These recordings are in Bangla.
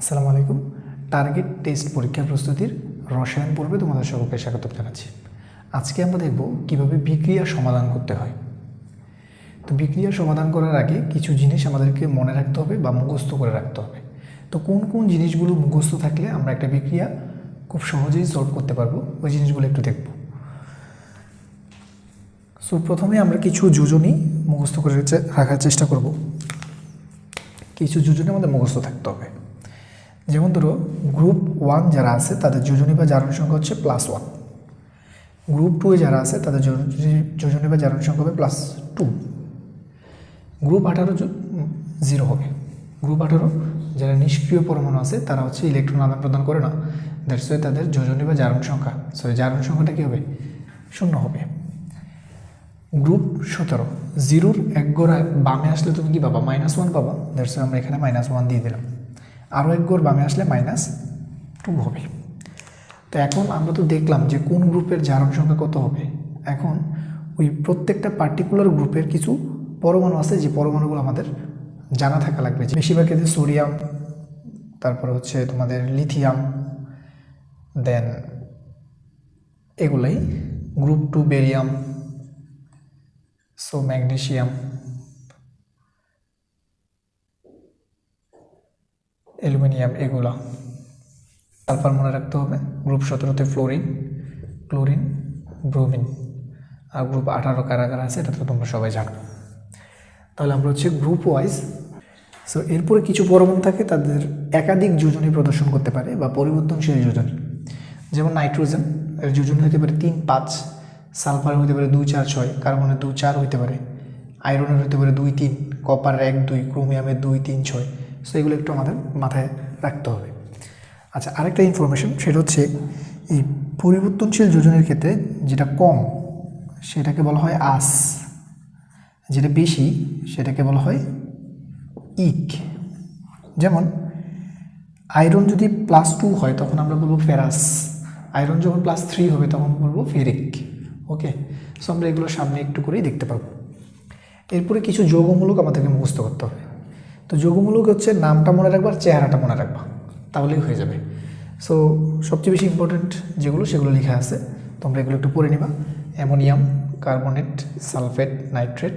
আসসালামু আলাইকুম। টার্গেট টেস্ট পরীক্ষা প্রস্তুতির রসায়ন পর্বে তোমাদের সকলকে স্বাগত জানাচ্ছি। আজকে আমরা দেখব কীভাবে বিক্রিয়া সমাধান করতে হয়। তো বিক্রিয়া সমাধান করার আগে কিছু জিনিস আমাদেরকে মনে রাখতে হবে বা মুখস্থ করে রাখতে হবে। তো কোন কোন জিনিসগুলো মুখস্থ থাকলে আমরা একটা বিক্রিয়া খুব সহজেই সলভ করতে পারব, ওই জিনিসগুলো একটু দেখব। সো প্রথমে আমরা কিছু যোজনী মুখস্থ করে রাখার চেষ্টা করব। কিছু যোজনী আমাদের মুখস্থ থাকতে হবে। যেমন ধরো গ্রুপ ওয়ান যারা আছে, তাদের যোজনী বা জারণ সংখ্যা হচ্ছে প্লাস ওয়ান গ্রুপ টুয়ে যারা আছে, তাদের যোজ- যোজনী বা জারণ সংখ্যা হবে প্লাস টু গ্রুপ আঠারো জিরো হবে। গ্রুপ আঠারো, যারা নিষ্ক্রিয় পরমাণু আছে, তারা হচ্ছে ইলেকট্রন আদান প্রদান করে না। দ্যাটস ওয়ে তাদের যোজনী বা জারণ সংখ্যা সরি জারণ সংখ্যাটা কী হবে? শূন্য হবে। গ্রুপ সতেরো জিরোর এক গোড়া বামে আসলে তুমি কি পাবা? মাইনাস ওয়ান পাবা। দ্যাটস আমরা এখানে মাইনাস ওয়ান দিয়ে দিলাম। আরও এক গোড় বামে আসলে মাইনাস টু হবে। তো এখন আমরা তো দেখলাম যে কোন গ্রুপের জারণ সংখ্যা কত হবে। এখন ওই প্রত্যেকটা পার্টিকুলার গ্রুপের কিছু পরমাণু আছে যে পরমাণুগুলো আমাদের জানা থাকা লাগবে। যে বেশিরভাগ ক্ষেত্রে সোডিয়াম, তারপর হচ্ছে তোমাদের লিথিয়াম দেন এগুলাই group two barium so magnesium aluminium এগুলা। সালফার মনে রাখতে হবে, গ্রুপ সতেরোতে ফ্লোরিন, ক্লোরিন, ব্রোমিন। আর গ্রুপ আঠারো কারা কারা আছে, এটা তো তোমরা সবাই জানো। তাহলে আমরা হচ্ছে গ্রুপ ওয়াইজ সো এরপরে কিছু পরমাণু থাকে, তাদের একাধিক যোজনী প্রদর্শন করতে পারে বা পরিবর্তনশীল যোজনী। যেমন নাইট্রোজেন, এর যোজনী হতে পারে তিন পাঁচ, সালফার হতে পারে দুই চার ছয়, কার্বনের দুই চার হতে পারে, আয়রনের হতে পারে দুই তিন, কপারের এক দুই, ক্রোমিয়ামের দুই তিন ছয়। সো এগুলো একটু আমাদের মাথায় রাখতে হবে। আচ্ছা আরেকটা ইনফরমেশন সেটা হচ্ছে এই পরিবর্তনশীল যোজনের ক্ষেত্রে যেটা কম, সেটাকে বলা হয় আস। যেটা বেশি, সেটাকে বলা হয় ইক। যেমন, আয়রন যদি প্লাস টু হয়, তখন আমরা বলব ফেরাস। আয়রন যখন প্লাস থ্রি হবে, তখন বলব ফেরিক। ওকে? সো আমরা এগুলো সামনে একটু করেই দেখতে পাবো এরপরে কিছু যৌগমূলক আমাদেরকে মুখস্থ করতে হবে। তো যৌগমূলক হচ্ছে নামটা মনে রাখবা আর চেহারাটা মনে রাখবা। তাহলেই হয়ে যাবে। সো সবচেয়ে বেশি ইম্পর্ট্যান্ট যেগুলো, সেগুলো লেখা আছে। তোমরা এগুলো একটু পড়ে নিবা। Ammonium, carbonate, sulphate, nitrate,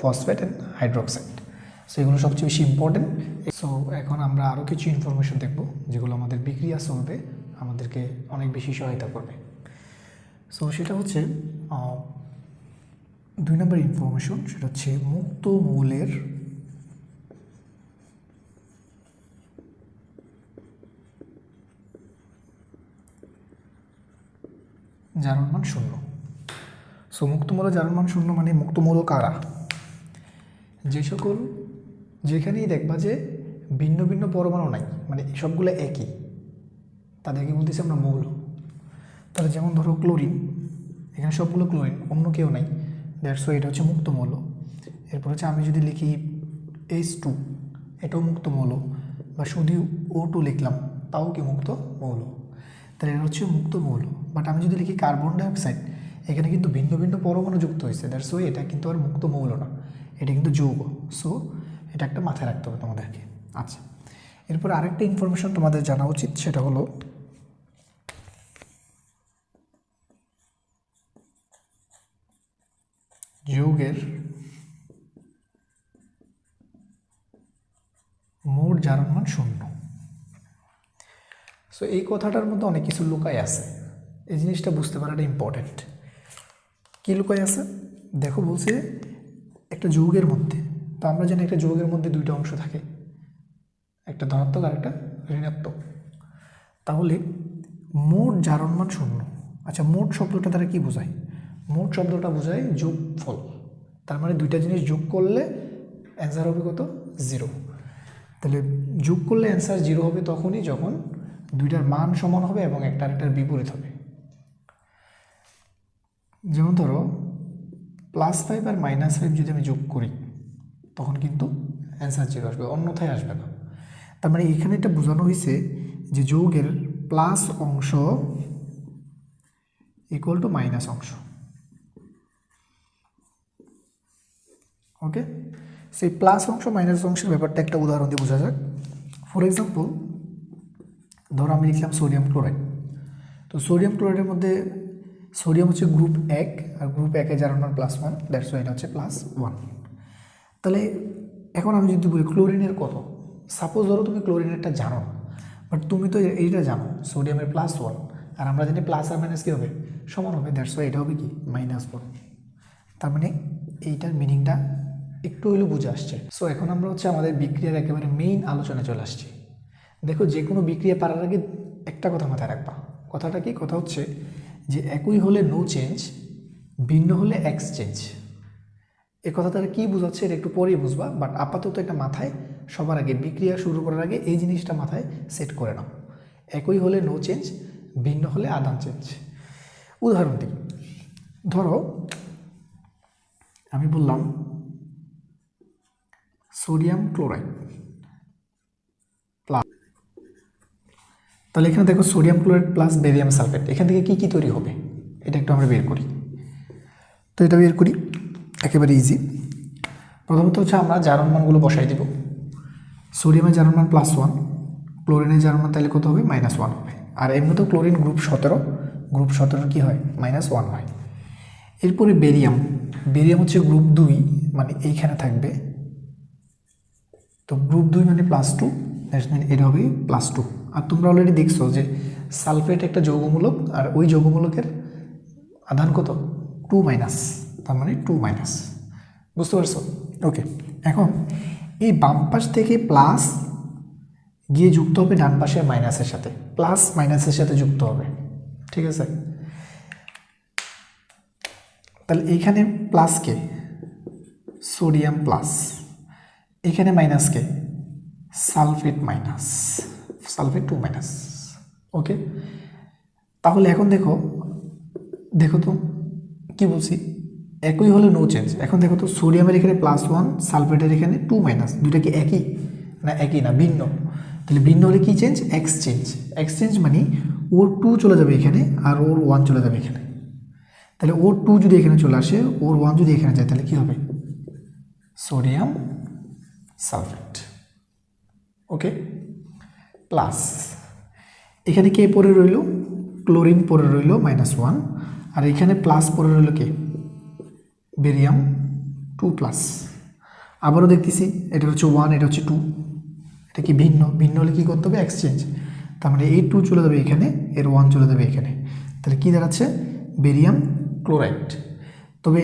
phosphate and hydroxide. So এগুলো সবচেয়ে বেশি ইম্পর্টেন্ট সো এখন আমরা আরও কিছু ইনফরমেশন দেখব, যেগুলো আমাদের বিক্রিয়া চলবে, আমাদেরকে অনেক বেশি সহায়তা করবে। সো সেটা হচ্ছে দুই নম্বর ইনফরমেশন সেটা হচ্ছে মুক্ত মৌলের জারণ মান শূন্য। সো মুক্তমূল জারণ মান শূন্য মানে মুক্তমূল কারা? যে সকল, যেখানেই দেখবা যে ভিন্ন ভিন্ন পরমাণু নাই মানে সবগুলো একই তাদেরকে বলতেছি আমরা মৌল। তাহলে যেমন ধরো ক্লোরিন, এখানে সবগুলো ক্লোরিন, অন্য কেউ নাই দ্যাটস এটা হচ্ছে মুক্ত মৌল এরপর হচ্ছে আমি যদি লিখি এইচ টু এটাও মুক্ত মৌল বা শুধু ও টু লিখলাম, তাও কি মুক্ত মৌল তাহলে এটা হচ্ছে মুক্ত মৌল বাট আমি যদি লিখি কার্বন ডাইঅক্সাইড এখানে কিন্তু ভিন্ন ভিন্ন পরমাণু যুক্ত হয়েছে। দ্যাটস ওয়ে এটা কিন্তু আর মুক্ত মৌল না। এটা কিন্তু যৌগ। সো এটা একটা মাথায় রাখতে হবে তোমাদেরকে। আচ্ছা। এরপর আরেকটা ইনফরমেশন তোমাদের জানা উচিত, সেটা হলো যৌগের মোট জারণ মান শূন্য। সো এই কথাটার মধ্যে অনেক কিছু লুকাই আছে। এই জিনিসটা বুঝতে পারাটা ইম্পর্ট্যান্ট কী লুকাই আছে? দেখো বলছে একটা যৌগের মধ্যে, তো আমরা জানি একটা যৌগের মধ্যে দুইটা অংশ থাকে। একটা ধনাত্মক আর একটা ঋণাত্মক। তাহলে মোট জারণ মান শূন্য। আচ্ছা মোট শব্দটা তারা কি বোঝায়? মোট শব্দটা বোঝায় যোগফল। তার মানে দুইটা জিনিস যোগ করলে অ্যান্সার হবে কত? জিরো তাহলে যোগ করলে অ্যান্সার জিরো হবে তখনই যখন দুইটার মান সমান হবে এবং একটা আরেকটার বিপরীত হবে। যেমন ধরো প্লাস ফাইভ আর মাইনাস ফাইভ যদি আমি যোগ করি, তখন কিন্তু অ্যান্সার জিরো আসবে, অন্যথায় আসবে না। তার মানে এখানে এটা বোঝানো হয়েছে যে যোগের প্লাস অংশ ইকুয়াল টু মাইনাস অংশ। ওকে সেই প্লাস অংশ মাইনাস অংশের ব্যাপারটা একটা উদাহরণ দিয়ে বোঝা যাক। ফর এক্সাম্পল ধরো আমি লিখলাম সোডিয়াম ক্লোরাইড তো সোডিয়াম ক্লোরাইডের মধ্যে সোডিয়াম হচ্ছে গ্রুপ এক আর গ্রুপ একে যার মান প্লাস ওয়ান দ্যাটস এটা হচ্ছে প্লাস ওয়ান তাহলে এখন আমি যদি বলি ক্লোরিনের কত? সাপোজ ধরো তুমি ক্লোরিনেরটা জানো বাট তুমি তো এইটা জানো সোডিয়ামের প্লাস ওয়ান আর আমরা জানি প্লাস আর মাইনাস কী হবে? সমান হবে দ্যাটস ওয়াই এটা হবে কি? মাইনাস ওয়ান তার মানে এইটার মিনিংটা একটু হলেও বুঝে আসছে। সো এখন আমরা হচ্ছে আমাদের বিক্রিয়ার একেবারে মেইন আলোচনায় চলে আসছি। দেখো যে কোনো বিক্রিয়া পারার আগে একটা কথা মাথায় রাখবা। কথাটা কি? কথা হচ্ছে যে একই হলে নো চেঞ্জ ভিন্ন হলে এক্সচেঞ্জ এ কথা তারা কী বোঝাচ্ছে এটা একটু পরেই বুঝবা বাট আপাতত একটা মাথায় সবার আগে, বিক্রিয়া শুরু করার আগে এই জিনিসটা মাথায় সেট করে নাও। একই হলে নো চেঞ্জ ভিন্ন হলে আদান চেঞ্জ উদাহরণ দিই। ধরো, আমি বললাম সোডিয়াম ক্লোরাইড তাহলে এখানে দেখো sodium chloride plus barium sulphate. এখান থেকে কি কি তৈরি হবে? এটা একটু আমরা বের করি। তো এটা বের করি। একেবারে ইজি প্রথমত হচ্ছে আমরা জারণ মানগুলো বসাই দিব। সোডিয়ামের জারণ মান প্লাস ওয়ান ক্লোরিনের জারণ মান তাহলে কত হবে? মাইনাস ওয়ান হবে। আর এমনিতেও ক্লোরিন গ্রুপ সতেরো। গ্রুপ সতেরো কী হয়? মাইনাস ওয়ান হয়। এরপরে বেরিয়াম বেরিয়াম হচ্ছে গ্রুপ দুই মানে এইখানে থাকবে। তো গ্রুপ দুই মানে প্লাস টু এটা হবে প্লাস টু আর তোমরা অলরেডি দেখছ যে সালফেট একটা যৌগমূলক আর ওই যৌগমূলকের আধান কত? টু মাইনাস তার মানে টু মাইনাস বুঝতে পারছ? ওকে এখন এই বাম পাশ থেকে প্লাস গিয়ে যুক্ত হবে ডান পাশের মাইনাসের সাথে। প্লাস মাইনাসের সাথে যুক্ত হবে। ঠিক আছে? তাহলে এইখানে প্লাসকে সোডিয়াম প্লাস এখানে মাইনাসকে sulphate minus sulphate two minus, okay? তাহলে এখন দেখো দেখো তো, কি বলছি? একই হলে নো চেঞ্জ এখন দেখো তো সোডিয়ামের এখানে প্লাস ওয়ান সালফেটের এখানে টু মাইনাস দুটা কি একই? না একই না, ভিন্ন। তাহলে ভিন্ন হলে কী চেঞ্জ এক্সচেঞ্জ এক্সচেঞ্জ মানে ওর টু চলে যাবে এখানে আর ওর ওয়ান চলে যাবে এখানে। তাহলে ওর টু যদি এখানে চলে আসে, ওর ওয়ান যদি এখানে যায়, তাহলে কী হবে? সোডিয়াম সালফেট ওকে? প্লাস এখানে কে পরে রইল ক্লোরিন পরে রইল মাইনাস ওয়ান আর এখানে প্লাস পরে রইল কে বেরিয়াম টু প্লাস আবারও দেখতেছি, এটা হচ্ছে ওয়ান এটা হচ্ছে টু এটা কি ভিন্ন? ভিন্ন হলে কী করতে হবে? এক্সচেঞ্জ তার মানে এই টু চলে যাবে এখানে, এর ওয়ান চলে যাবে এখানে। তাহলে কী দাঁড়াচ্ছে? বেরিয়াম ক্লোরাইড তবে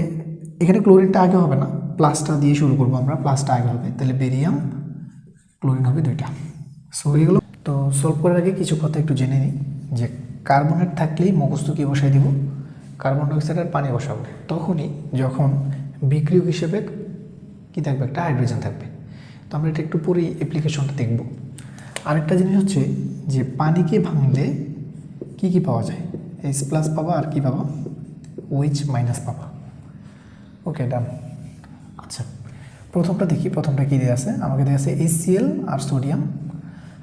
এখানে ক্লোরিনটা আগে হবে না প্লাসটা দিয়ে শুরু করব আমরা প্লাসটা আগে হবে। তাহলে বেরিয়াম ক্লোরিন হবে দুইটা। সো হয়ে এগুলো তো সলভ করার আগে কিছু কথা একটু জেনে নিই যে কার্বনেট থাকলেই মুখস্থ কী বসাই দিব? কার্বন ডাইঅক্সাইড আর পানি বসাবো। তখনই যখন বিক্রিয়ক হিসেবে কী থাকবে? একটা হাইড্রোজেন থাকবে। তো আমরা এটা একটু পরেই অ্যাপ্লিকেশনটা দেখব। আরেকটা জিনিস হচ্ছে যে পানিকে ভাঙলে কি কি পাওয়া যায়? এইচ প্লাস পাবা আর কি পাবা? ওইচ মাইনাস পাবা। ওকে ডান আচ্ছা প্রথমটা দেখি। প্রথমটা কী দেওয়া আছে? আমাকে দেওয়া আছে এইচসিএল আর সোডিয়াম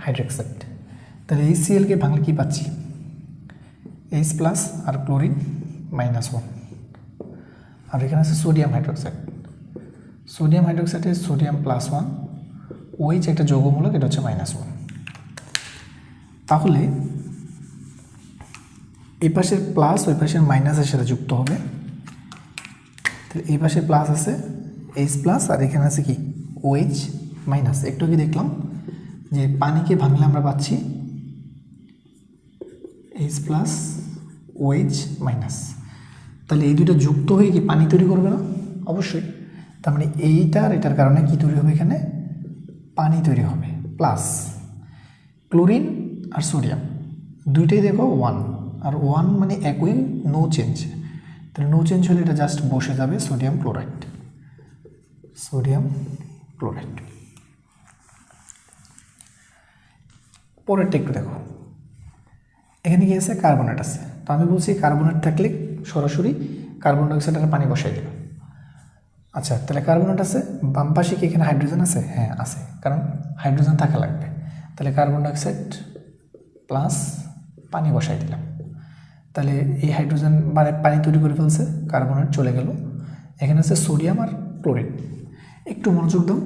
হাইড্রোক্সাইড। তাহলে এইচসিএলকে ভাঙলে কী পাচ্ছি? এইচ প্লাস আর ক্লোরিন মাইনাস ওয়ান আর এখানে আছে সোডিয়াম হাইড্রোক্সাইড সোডিয়াম হাইড্রোক্সাইডে সোডিয়াম প্লাস ওয়ান ওইচ একটা যৌগমূলক, এটা হচ্ছে মাইনাস ওয়ান তাহলে এই পাশের প্লাস ওই পাশের মাইনাসের সাথে যুক্ত হবে। তাহলে এই পাশে প্লাস আছে এইচ প্লাস আর এখানে আছে কি? ওএইচ মাইনাস একটু কি দেখলাম যে পানিকে ভাঙলে আমরা পাচ্ছি এইচ প্লাস ওএইচ মাইনাস তাহলে এই দুটো যুক্ত হয়ে কি পানি তৈরি করবে না? অবশ্যই। তার মানে এইটার এটার কারণে কি তৈরি হবে এখানে? পানি তৈরি হবে প্লাস ক্লোরিন আর সোডিয়াম। দুইটাই দেখো ওয়ান আর ওয়ান মানে একই নো চেঞ্জ তাহলে নো চেঞ্জ হলে এটা জাস্ট বসে যাবে সোডিয়াম ক্লোরাইড সোডিয়াম ক্লোরাইড পরেরটা একটু দেখো। এখানে কি আছে? কার্বনেট আছে। তো আমি বলছি কার্বনেট থাকলে সরাসরি কার্বন ডাইঅক্সাইড আর পানি বসাই দেবে আচ্ছা তাহলে কার্বনেট আছে। বাম পাশে কি এখানে হাইড্রোজেন আছে? হ্যাঁ আছে। কারণ হাইড্রোজেন থাকা লাগবে। তাহলে কার্বন ডাইঅক্সাইড প্লাস পানি বসাই দিলাম। তাহলে এই হাইড্রোজেন মানে পানি তৈরি করে ফেলছে, কার্বনেট চলে গেল। এখানে আছে সোডিয়াম আর ক্লোরিন। একটু মনোযোগ দাও।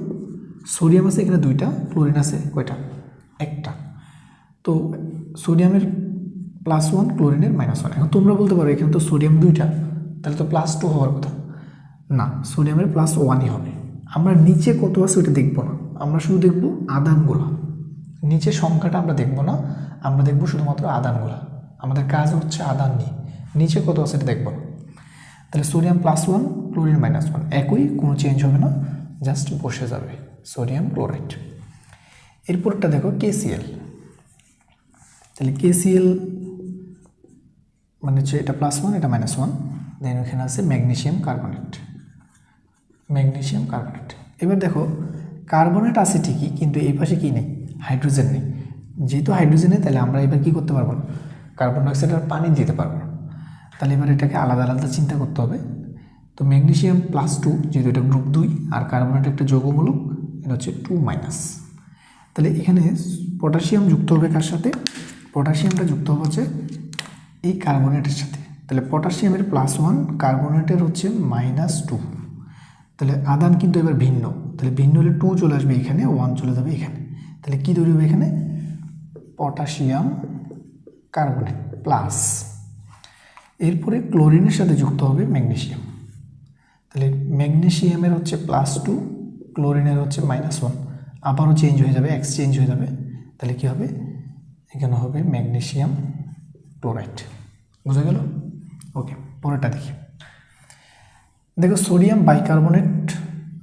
সোডিয়াম আছে, এখানে দুইটা, ক্লোরিন আছে, কয়টা? একটা। তো সোডিয়ামের প্লাস ওয়ান ক্লোরিনের মাইনাস ওয়ান এখন তোমরা বলতে পারো, এখানে তো সোডিয়াম দুইটা, তাহলে তো প্লাস টু হওয়ার কথা। না সোডিয়ামের প্লাস ওয়ানই হবে। আমরা নিচে কত আছে ওটা দেখব না। আমরা শুধু দেখব আদানগুলো নিচে সংখ্যাটা আমরা দেখব না, আমরা দেখব শুধুমাত্র আদানগুলো আমাদের কাজ হচ্ছে আদান নিয়ে নিচে কত আছে এটা দেখব না। তাহলে sodium plus one chlorine minus one একই, কোনো চেঞ্জ হবে না জাস্ট বসে যাবে। সোডিয়াম ক্লোরাইড এরপরটা দেখো কেসিএল তাহলে কেসিএল মানে হচ্ছে এটা প্লাস ওয়ান এটা মাইনাস ওয়ান দেন ওখানে আছে ম্যাগনেশিয়াম কার্বনেট ম্যাগনেশিয়াম কার্বনেট এবার দেখো কার্বনেট আছে ঠিকই, কিন্তু এই পাশে কী নেই? হাইড্রোজেন নেই। যেহেতু হাইড্রোজেন নেই, তাহলে আমরা এবার কী করতে পারব? না কার্বন ডাইঅক্সাইড আর পানি দিতে পারব না। তাহলে এবার এটাকে আলাদা আলাদা চিন্তা করতে হবে। তো ম্যাগনেশিয়াম প্লাস টু যেহেতু এটা গ্রুপ দুই, আর কার্বনেট একটা যৌগমূলক, এটা হচ্ছে টু মাইনাস তাহলে এখানে পটাশিয়াম যুক্ত হবে কার সাথে? পটাশিয়ামটা যুক্ত হচ্ছে এই কার্বনেটের সাথে। তাহলে পটাশিয়ামের প্লাস ওয়ান কার্বনেটের হচ্ছে মাইনাস টু তাহলে আদান কিন্তু এবার ভিন্ন। তাহলে ভিন্ন হলে টু চলে আসবে এখানে ওয়ান চলে যাবে এখানে। তাহলে কী তৈরি হবে এখানে? পটাশিয়াম কার্বনেট প্লাস এরপরে ক্লোরিনের সাথে যুক্ত হবে ম্যাগনেসিয়াম তাহলে ম্যাগনেসিয়ামের হচ্ছে প্লাস টু ক্লোরিনের হচ্ছে মাইনাস ওয়ান আবারও চেঞ্জ হয়ে যাবে এক্সচেঞ্জ হয়ে যাবে। তাহলে কী হবে? এখানে হবে ম্যাগনেশিয়াম ক্লোরাইড। বুঝা গেল? ওকে, পরেরটা দেখি। দেখো, সোডিয়াম বাইকার্বনেট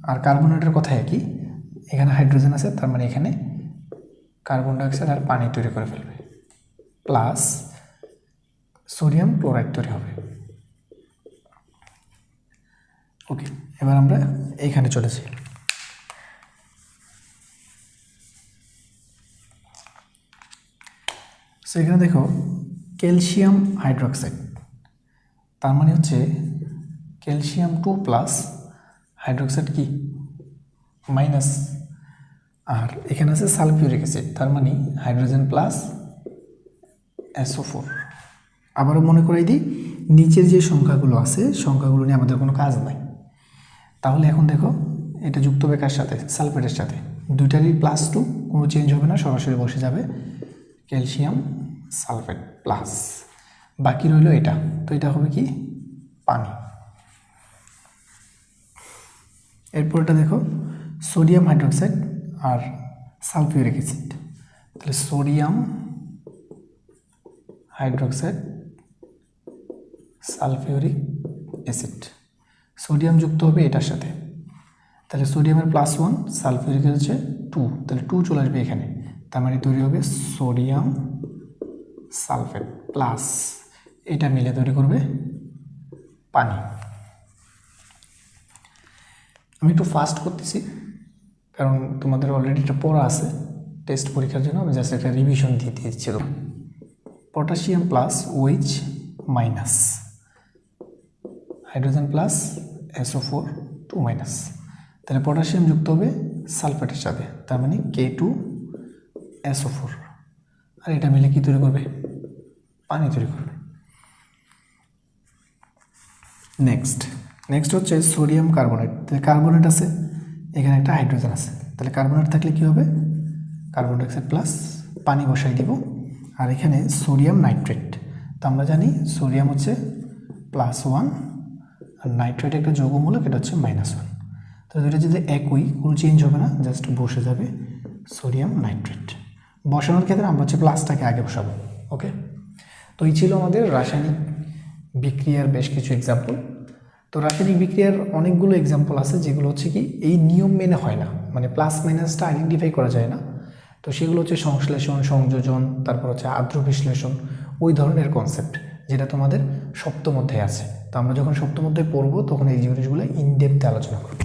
আর কার্বনেটের কথা একই। এখানে হাইড্রোজেন আছে, তার মানে এখানে কার্বন ডাইঅক্সাইড আর পানি তৈরি করে ফেলবে। প্লাস সোডিয়াম ক্লোরাইড তৈরি হবে। ওকে, এবার আমরা এইখানে চলেছি। সো এখানে দেখো ক্যালসিয়াম হাইড্রোক্সাইড তার মানে হচ্ছে ক্যালসিয়াম টু প্লাস হাইড্রোক্সাইড কি? মাইনাস আর এখানে আছে সালফিউরিক অ্যাসিড তার মানে হাইড্রোজেন প্লাস এসও ফোর আবারও মনে করাই দিই, নিচের যে সংখ্যাগুলো আছে, সংখ্যাগুলো নিয়ে আমাদের কোনো কাজ নাই। তাহলে এখন দেখো, এটা যুক্ত হবে কার সাথে সালফেটের সাথে, দুইটারই প্লাস টু কোনো চেঞ্জ হবে না, সরাসরি বসে যাবে। Calcium sulphate plus. বাকি রইল এটা। তো এটা হবে কি? পানি। এরপর এটা দেখো, সোডিয়াম হাইড্রোক্সাইড আর সালফিউরিক অ্যাসিড। তাহলে sodium hydroxide, sulphuric acid. Sodium যুক্ত হবে এটার সাথে। তাহলে সোডিয়ামের প্লাস ওয়ান সালফিউরিক হচ্ছে টু তাহলে টু চলে আসবে এখানে। তার মানে তৈরি হবে সোডিয়াম সালফেট প্লাস। এটা মিলে তৈরি করবে পানি। আমি একটু ফাস্ট করতেছি, কারণ তোমাদের অলরেডি এটা পড়া আছে। টেস্ট পরীক্ষার জন্য আমি জাস্ট একটা রিভিশন দিয়ে দিয়েছিলাম potassium plus OH minus hydrogen plus SO four two minus তাহলে পটাশিয়াম যুক্ত হবে সালফেটের সাথে, তার মানে কে টু এসও ফোর আর এটা মিলে কি তৈরি করবে? পানি তৈরি করবে। নেক্সট নেক্সট হচ্ছে সোডিয়াম কার্বনেট তাহলে কার্বনেট আছে, এখানে একটা হাইড্রোজেন আছে। তাহলে কার্বনেট থাকলে কি হবে? কার্বন ডাইঅক্সাইড প্লাস পানি বসাই দিব। আর এখানে সোডিয়াম নাইট্রেট তো আমরা জানি সোডিয়াম হচ্ছে প্লাস ওয়ান আর নাইট্রেট একটা যৌগমূলক, এটা হচ্ছে মাইনাস ওয়ান তো দুটো যদি একই, কোনো চেঞ্জ হবে না জাস্ট বসে যাবে সোডিয়াম নাইট্রেট বসানোর ক্ষেত্রে আমরা হচ্ছে প্লাসটাকে আগে বসাবো ওকে তো এই ছিল আমাদের রাসায়নিক বিক্রিয়ার বেশ কিছু এক্সাম্পল তো রাসায়নিক বিক্রিয়ার অনেকগুলো এক্সাম্পল আছে যেগুলো হচ্ছে কি, এই নিয়ম মেনে হয় না মানে প্লাস মাইনাসটা আইডেন্টিফাই করা যায় না। তো সেগুলো হচ্ছে সংশ্লেষণ, সংযোজন, তারপর হচ্ছে আদ্র বিশ্লেষণ, ওই ধরনের কনসেপ্ট যেটা তোমাদের সপ্তম অধ্যায়ে আছে। তো আমরা যখন সপ্তম অধ্যায়ে পড়ব, তখন এই জিনিসগুলো ইনডেপথে আলোচনা করব।